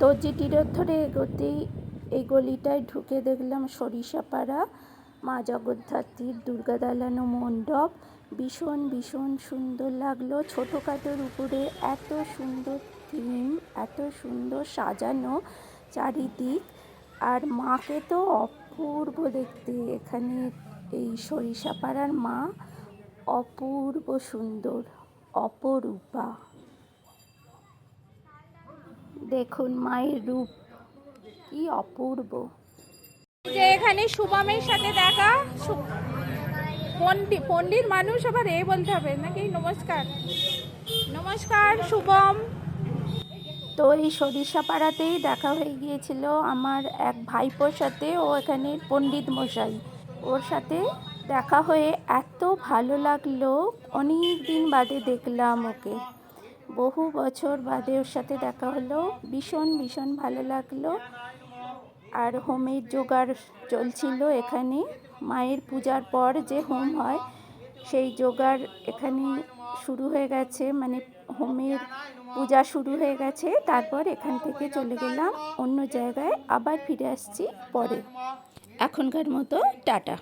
তো রোড ধরে এগোতেই এই গলিটায় ঢুকে দেখলাম সরিষাপাড়া, মা জগদ্ধাত্রীর দুর্গা দালানো মণ্ডপ। ভীষণ ভীষণ সুন্দর লাগল। ছোটোখাটোর উপরে এত সুন্দর থিম, এত সুন্দর সাজানো চারিদিক। আর মাকে তো অপূর্ব দেখতে এখানে এই সরিষাপাড়ার মা। অপূর্ব সুন্দর, অপরূপা। দেখুন মায়ের রূপ কি অপূর্ব। যে এখানে শুভমের সাথে দেখা পন্ডিত পণ্ডিত মানুষ আবার এ বলতে হবে নাকি? নমস্কার। নমস্কার শুভম তো এই সরিষাপাড়াতেই দেখা হয়ে গিয়েছিল আমার এক ভাইপোর সাথে ও এখানে পণ্ডিত মশাই। ওর সাথে দেখা হয়ে এত ভালো লাগল অনেক দিন বাদে দেখলাম ওকে। বহু বছর বাদে ওর সাথে দেখা হলো। ভীষণ ভীষণ ভালো লাগল। আর হোমের জোগাড় চলছিল এখানে। মায়ের পূজার পর যে হোম হয়, সেই জোগাড় এখানে শুরু হয়ে গেছে। মানে হোমের পূজা শুরু হয়ে গেছে। তারপর এখান থেকে চলে গেলাম অন্য জায়গায়। আবার ফিরে আসছি পরে। এখনকার মতো টাটা।